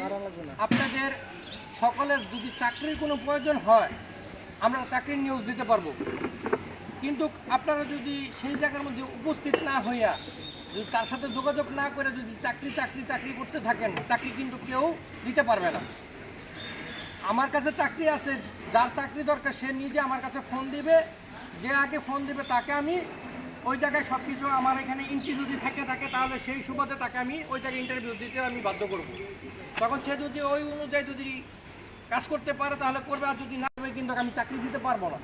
বলতেছি আপনাদের সকলের যদি চাকরির কোনো প্রয়োজন হয়, আমরা চাকরির নিউজ দিতে পারব। কিন্তু আপনারা যদি সেই জায়গার মধ্যে উপস্থিত না হইয়া, যদি তার সাথে যোগাযোগ না করে যদি চাকরি চাকরি চাকরি করতে থাকেন, চাকরি কিন্তু কেউ দিতে পারবে না। আমার কাছে চাকরি আছে, যার চাকরি দরকার সে নিজে আমার কাছে ফোন দিবে, যে আগে ফোন দিবে তাকে আমি ওই জায়গায় সব কিছু আমার এখানে ইঞ্চি যদি থাকে থাকে, তাহলে সেই সুবাদে তাকে আমি ওই জায়গায় ইন্টারভিউ দিতে আমি বাধ্য করব। তখন সে যদি ওই অনুযায়ী যদি কাজ করতে পারে, তাহলে করবে। আর যদি না হবে কিন্তু আমি চাকরি দিতে পারব না।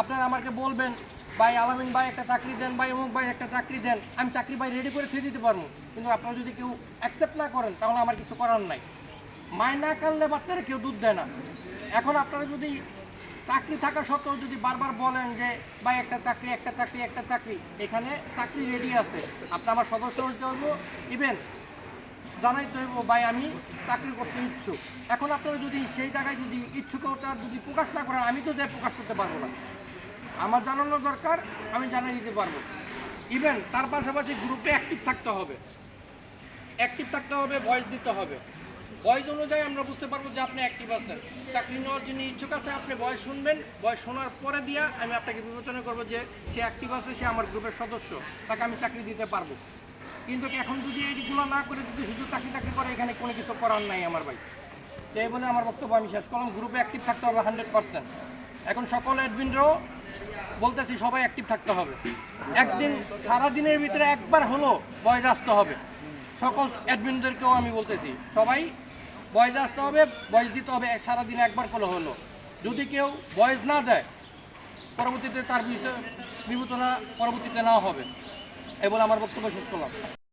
আপনারা আমাকে বলবেন, ভাই আলামিন ভাই একটা চাকরি দেন, ভাই অমুক ভাই একটা চাকরি দেন, আমি চাকরি ভাই রেডি করে থুয়ে দিতে পারব। কিন্তু আপনারা যদি কেউ অ্যাকসেপ্ট না করেন, তাহলে আমার কিছু করার নাই। মায় না কানলে বাচ্চারা কেউ দুধ দেয় না। এখন আপনারা যদি চাকরি থাকা সত্ত্বেও যদি বারবার বলেন যে, ভাই, একটা চাকরি একটা চাকরি একটা চাকরি। এখানে চাকরি রেডি আছে। আপনি আমার সদস্য হইতে হইব ইভেন জানাইতে হইব, ভাই, আমি চাকরি করতে ইচ্ছুক। এখন আপনারা যদি সেই জায়গায় যদি ইচ্ছুকতা যদি প্রকাশ না করেন, আমি তো যাই প্রকাশ করতে পারব না। আমার জানানো দরকার, আমি জানিয়ে দিতে পারব। ইভেন তার পাশাপাশি গ্রুপে অ্যাক্টিভ থাকতে হবে। অ্যাক্টিভ থাকতে হবে ভয়েস দিতে হবে। ভয়েস অনুযায়ী আমরা বুঝতে পারব যে আপনি অ্যাক্টিভ আছেন। চাকরি নেওয়ার জন্য ইচ্ছুক আছে, আপনি ভয়েস শুনবেন। বয়স শোনার পরে দিয়া আমি আপনাকে বিবেচনা করব যে সে অ্যাক্টিভ আছে, সে আমার গ্রুপের সদস্য, তাকে আমি চাকরি দিতে পারব। কিন্তু এখন যদি এইগুলো না করে, যদি শুধু চাকরি চাকরি করে, এখানে কোনো কিছু করার নাই আমার ভাই। এই বলে আমার বক্তব্য আমি শেষ করলাম। গ্রুপে অ্যাক্টিভ থাকতে হবে হান্ড্রেড পার্সেন্ট এখন সকল অ্যাডমিনরাও বলতেছি সবাই অ্যাক্টিভ থাকতে হবে। একদিন, সারাদিনের ভিতরে একবার হলো বয়স আসতে হবে। সকল অ্যাডমিনদেরকেও আমি বলতেছি, সবাই বয়স আসতে হবে, বয়স দিতে হবে সারাদিনে একবার করে হলো। যদি কেউ বয়স না দেয়, পরবর্তীতে তার বিষয়ে বিবেচনা পরবর্তীতে নেওয়া হবে। এবং আমার বক্তব্য শেষ করলাম।